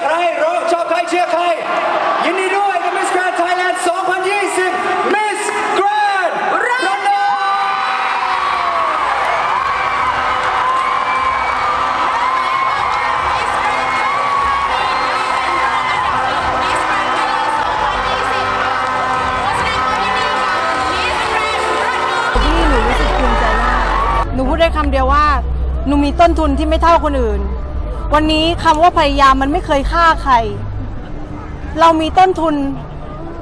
ใครร้องชอบใครเชียร์ใคร ยินดีด้วยกับ Miss Grand Thailand 2020 Miss Grand Runner ที่หนูรู้สึกภูมิใจมาก หนูพูดได้คำเดียวว่า หนูมีต้นทุนที่ไม่เท่าคนอื่น วันนี้คำว่าพยายามมันไม่เคยฆ่าใคร เรามีต้นทุน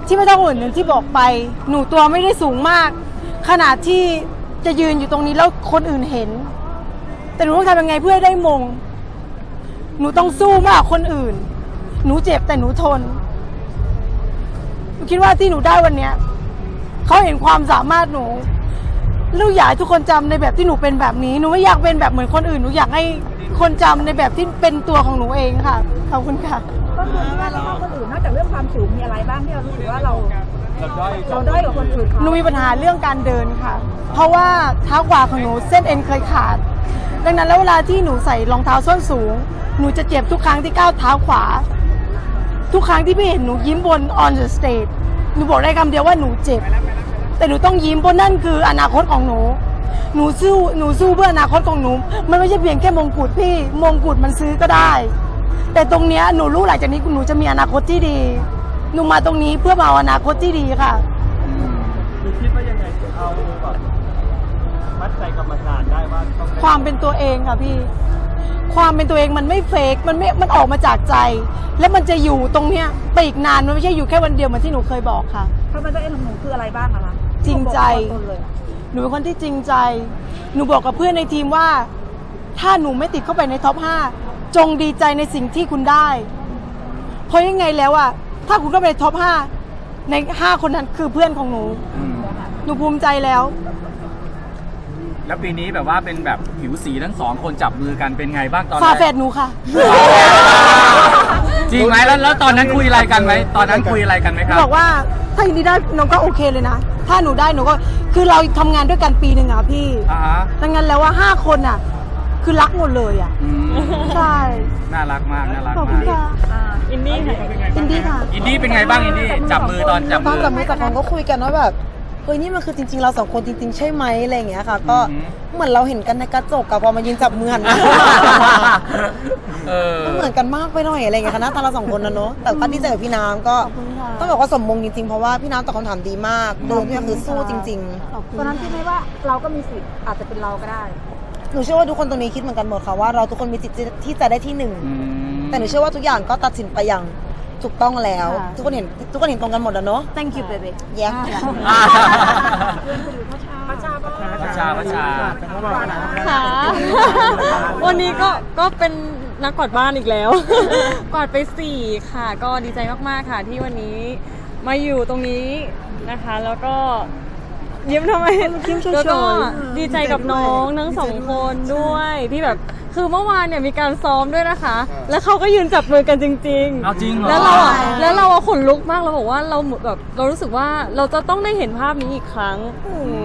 ที่ไม่เท่าอื่นอย่งที่บอกไป หนูตัวไม่ได้สูงมาก ขนาดที่จะยืนอยู่ตรงนี้แล้วคนอื่นเห็น แต่หนูต้องทำยังไงเพื่อให้ได้มง หนูต้องสู้มากกว่าคนอื่น หนูเจ็บแต่หนูทน หนูคิดว่าที่หนูได้วันเนี้ยเขาเห็นความสามารถหนู ลูกอยากให้ทุกคนจำในแบบที่หนูเป็นแบบนี้ หนูไม่อยากเป็นแบบเหมือนคนอื่น หนูอยากให้คนจำในแบบที่เป็นตัวของหนูเองค่ะ ขอบคุณค่ะ ก็คือที่ว่าเราเท่าคนอื่นนอกจากเรื่องความสูงมีอะไรบ้างที่เรารู้สึกว่าเราเราด้อยกว่าคนอื่นหนูมีปัญหาเรื่องการเดินค่ะ เพราะว่าเท้าขวาของหนูเส้นเอ็นเคยขาด ดังนั้นแล้วเวลาที่หนูใส่รองเท้าส้นสูง หนูจะเจ็บทุกครั้งที่ก้าวเท้าขวา ทุกครั้งที่พี่เห็นหนูยิ้มบน on the stage หนูบอกได้คำเดียวว่าหนูเจ็บ แต่หนูต้องยิ้มเพราะนั่นคืออนาคตของหนู หนูสู้หนูสู้เพื่ออนาคตของหนู มันไม่ใช่เพียงแค่มงกุฎพี่ มงกุฎมันซื้อก็ได้ แต่ตรงเนี้ยหนูรู้หลังจากนี้หนูจะมีอนาคตที่ดี หนูมาตรงนี้เพื่อมาเอาอนาคตที่ดีค่ะคือคิดว่ายังไงถึงเอาแบบมัดใจกรรมการได้ว่าต้องได้ความเป็นตัวเองค่ะพี่ ความเป็นตัวเองมันไม่เฟกมันไม่ มันออกมาจากใจ แล้วมันจะอยู่ตรงเนี้ยไปอีกนาน มันไม่ใช่อยู่แค่วันเดียวเหมือนที่หนูเคยบอกค่ะถ้ามันจะเอ็นของหนูคืออะไรบ้างอะคะ จริงใจบอกตัวตนเลยอะหนูเป็นคนที่จริงใจ หนูบอกกับเพื่อนในทีมว่า ถ้าหนูไม่ติดเข้าไปในท็อป5จงดีใจในสิ่งที่คุณได้ เพราะยังไงแล้วอะถ้าคุณเข้าไปในท็อป5ใน 5 คนนั้นคือเพื่อนของหนู อืมหนูภูมิใจแล้ว แล้วปีนี้แบบว่าเป็นแบบผิวสีทั้งสองคนจับมือกันเป็นไงบ้างตอนฝาแรแฝกดหนูค่ะ จริงไหมแล้วแล้วตอนนั้นคุยอะไรกันไหมตอนนั้นคุยอะไรกันไหมครับ บอกว่าถ้ายินดีได้น้องก็โอเคเลยนะ ถ้าหนูได้หนูก็คือเราทำงานด้วยกันปีหนึ่งอะพี่อ่าฮะดังนั้นแล้วว่าห้าคนอะคือรักหมดเลยอะอืมใช่น่ารักมากน่ารักขอบคุมาณกค่ะอ่าอินดี้ค่ะ อินดี้ค่ะ อินดี้เป็นไงบ้างอินดี้จับมือตอนจับตอมืนอ จับมือจับของก็คุยกันว่าแบบเฮ้ยนี่มันคือจริง ๆ เราสองคนจริง ๆ ใช่ไหมอะไรอย่างเงี้ยค่ะ ก็อือหือ เหมือนเราเห็นกันในกระจกกับพอมายืนจับมือหันมา เออ ก็เหมือนกันมากไปหน่อยอะไรอย่างเงี้ยค่ะหน้าตาเราสองคนนะเนอะแต่ก็ดีใจกับพี่น้ำก็ขอบคุณค่ะ ต้องบอกว่าสมมงจริงๆเพราะว่าพี่น้ำตอบคำถามดีมากโดนพี่น้ำคือสู้จริงขอบคุณตอนนั้นคิดไหมว่าเราก็มีสิทธิ์อาจจะเป็นเราก็ได้ๆหนูเชื่อว่าทุกคนตรงนี้คิดเหมือนกันหมดค่ะว่าเราทุกคนมีสิทธิ์ที่จะได้ที่หนึ่งอืม แต่หนูเชื่อว่าทุกอย่างก็ตัดสินไปอย่างถูกต้องแล้วทุกคนเห็นทุกคนเห็นตรงกันหมดแล้วเนอะ thank you baby แย้อ่า พระชาบ้างพระชาพระชา ค่ะ วันนี้ก็ก็เป็น นักกวาดบ้านอีกแล้ว กวาดไปสี่ค่ะ ก็ดีใจมากๆค่ะที่วันนี้มาอยู่ตรงนี้นะคะ แล้วก็ยิ้มทำไมยิ้มเฉยๆแล้วก็ดีใจกับน้องทั้งสองคนด้วยที่แบบคือเมื่อวานเนี่ยมีการซ้อมด้วยนะคะ แล้วเขาก็ยืนจับมือกันจริงๆเอาจริงเหรอแล้วเราอะแล้วเราอะขนลุกมากเราบอกว่าเราแบบเรารู้สึกว่าเราจะต้องได้เห็นภาพนี้อีกครั้ง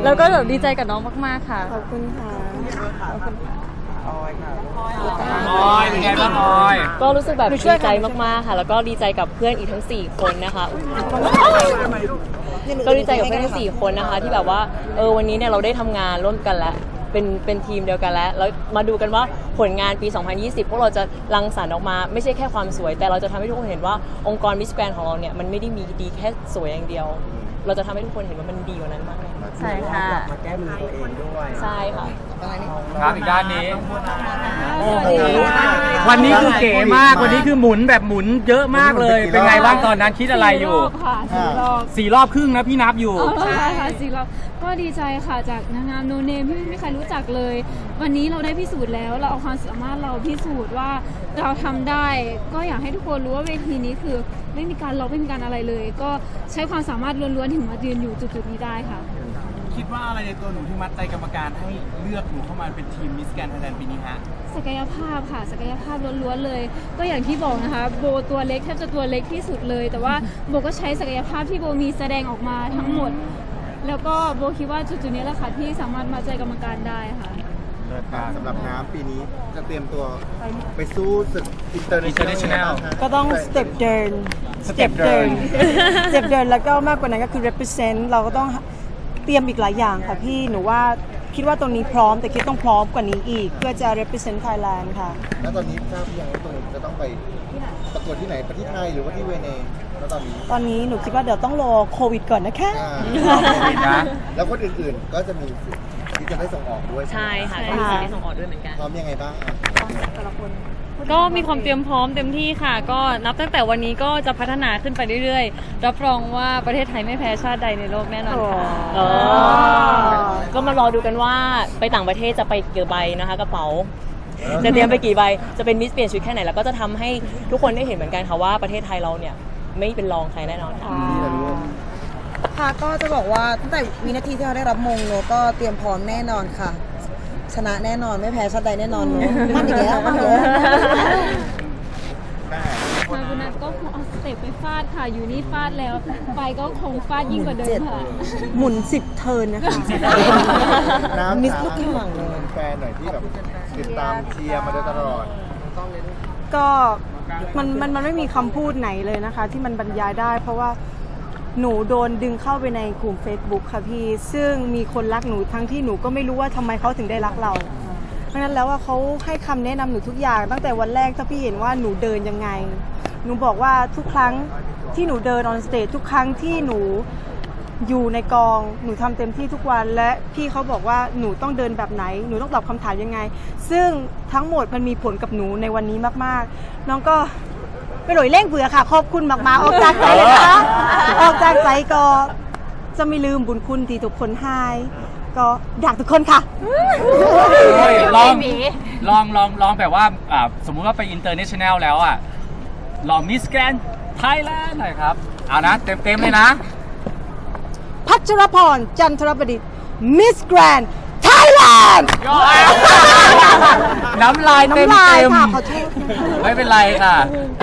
แล้วก็แบบดีใจกับน้องมากๆค่ะ ขอบคุณค่ะ ออยเป็นไง บ้างออยก็รู้สึกแบบดีใจมากๆค่ะ แล้วก็ดีใจกับเพื่อนอีกทั้ง 4 คนนะคะก็ดีใจกับเพื่อนทั้ง4คนนะคะ ที่แบบว่าเออวันนี้เนี่ยเราได้ทำงานร่วมกันแล้วเป็นเป็นทีมเดียวกันแล้ว แล้วมาดูกันว่าผลงานปี 2020 พวกเราจะรังสรรค์ออกมา ไม่ใช่แค่ความสวย แต่เราจะทำให้ทุกคนเห็นว่าองค์กรมิสแกรนของเราเนี่ยมันไม่ได้มีดีแค่สวยอย่างเดียว เราจะทำให้ทุกคนเห็นว่ามันดีกว่านั้นมากเลยใช่ค่ะมาแก้มือตัวเองด้วย ใช่ค่ะครับอีกด้านนี้โอ้โห วันนี้คือเก๋มาก วันนี้คือหมุนแบบหมุนเยอะมากเลย เป็นไงบ้างตอนนั้นคิดอะไรอยู่ค่ะสี่รอบสี่รอบครึ่งนะพี่นับอยู่เอาละค่ะสี่รอบก็ดีใจค่ะจากนางงามโนเนมที่ไม่มีใครรู้จักเลย วันนี้เราได้พิสูจน์แล้วเราเอาความสามารถเราพิสูจน์ว่าเราทำได้ ก็อยากให้ทุกคนรู้ว่าเวทีนี้คือไม่มีการล็อกไม่มีการอะไรเลย ก็ใช้ความสามารถล้วนๆถึงมายืนอยู่จุดๆนี้ได้ค่ะ คิดว่าอะไรในตัวหนูที่มัดใจกรรมการให้เลือกหนูเข้ามาเป็นทีมมิสแกนไทยแลนด์ปีนี้ฮะ ศักยภาพค่ะ ศักยภาพล้วนๆเลย ก็อย่างที่บอกนะคะ โบตัวเล็กแทบจะตัวเล็กที่สุดเลย แต่ว่าโบก็ใช้ศักยภาพที่โบมีแสดงออกมาทั้งหมด แล้วก็โบคิดว่าจุดๆนี้แหละค่ะที่สามารถมาใจกรรมการได้ค่ะสำหรับน้ำปีนี้จะเตรียมตัวไปสู้ศึกอินเตอร์เนชั่นแนลก็ต้องสเต็ปเดินสเต็ปเดินสเต็ปเดินแล้วก็มากกว่านั้นก็คือ represent เราก็ต้องเตรียมอีกหลายอย่างค่ะพี่หนูว่า คิดว่าตรงนี้พร้อมแต่คิดต้องพร้อมกว่านี้อีก เพื่อจะ represent Thailand ค่ะ แล้วตอนนี้ทราบหรือยังว่าตัวเองจะต้องไปประกวดที่ไหนประเทศไทยหรือว่าที่เวเนซุเอลาแล้วตอนนี้ตอนนี้หนูคิดว่าเดี๋ยวต้องรอโควิดก่อนนะคะ อ่านะแล้วคนอื่นๆก็จะมีสิทธิ์ที่จะได้ส่งออกด้วยใช่ค่ะใช่ก็มีค่ะสิ่งที่ส่งออกด้วยเหมือนกัน พร้อมยังไงบ้างอะ ก็มีความเตรียมพร้อมเต็มที่ค่ะ ก็นับตั้งแต่วันนี้ก็จะพัฒนาขึ้นไปเรื่อยๆ รับรองว่าประเทศไทยไม่แพ้ชาติใดในโลกแน่นอนค่ะเออก็มารอดูกันว่าไปต่างประเทศจะไปกี่ใบนะคะกระเป๋า จะเตรียมไปกี่ใบ จะเป็นมิสเปลี่ยนชุดแค่ไหนแล้วก็จะทำให้ทุกคนได้เห็นเหมือนกันค่ะว่าประเทศไทยเราเนี่ยไม่เป็นรองใครแน่นอนค่ะนี่แหละลูกค่ะก็จะบอกว่าตั้งแต่วินาทีที่เราได้รับมงโนก็เตรียมพร้อมแน่นอนค่ะ ชนะแน่นอนไม่แพ้ชาติใดแน่นอนเนอะมั่นอีกแล้วมั่นอีกแล้วแม่ค่ะคุณนัทก็คงเอาสเต็ปไปฟาดค่ะอยู่นี่ฟาดแล้ว ไปก็คงฟาดยิ่งกว่าเดิมค่ะ หมุน10เทิร์นนะคะ น้ำมิสจ๋าลูกข่างเลย แฟนหน่อยที่แบบติดตามเชียร์มาโดยตลอด ก็มันมันมันไม่มีคำพูดไหนเลยนะคะ ที่มันบรรยายได้ เพราะว่า หนูโดนดึงเข้าไปในกลุ่ม Facebook ค่ะพี่ ซึ่งมีคนรักหนูทั้งที่หนูก็ไม่รู้ว่าทำไมเขาถึงได้รักเรา เพราะฉะนั้นแล้วว่าเขาให้คำแนะนำหนูทุกอย่าง ตั้งแต่วันแรกถ้าพี่เห็นว่าหนูเดินยังไง หนูบอกว่าทุกครั้งที่หนูเดินออนสเตจทุกครั้งที่หนูอยู่ในกอง หนูทำเต็มที่ทุกวัน และพี่เขาบอกว่าหนูต้องเดินแบบไหน หนูต้องตอบคำถามยังไง ซึ่งทั้งหมดมันมีผลกับหนูในวันนี้มากๆ น้องก็ ไปหลอยเร่งเบื่อค่ะ ขอบคุณมากๆ ออกจากใจเลยนะคะออกจากใจก็จะไม่ลืมบุญคุณที่ทุกคนให้ก็อยากทุกคนค่ะ เฮ้ยลองลองลองลองแบบว่าอ่าสมมุติว่าไปอินเตอร์เนชั่นแนลแล้วอะ ลองมิสแกนไทยแลนด์หน่อยครับ เอานะ เต็มเต็มๆเลยนะ พัชรพร จันทรประดิษฐ์มิสแกรนด์ไทยแลนด์น้ำลายเต็มน้ำลายเต็มค่ะขอโทษ ไม่เป็นไรค่ะข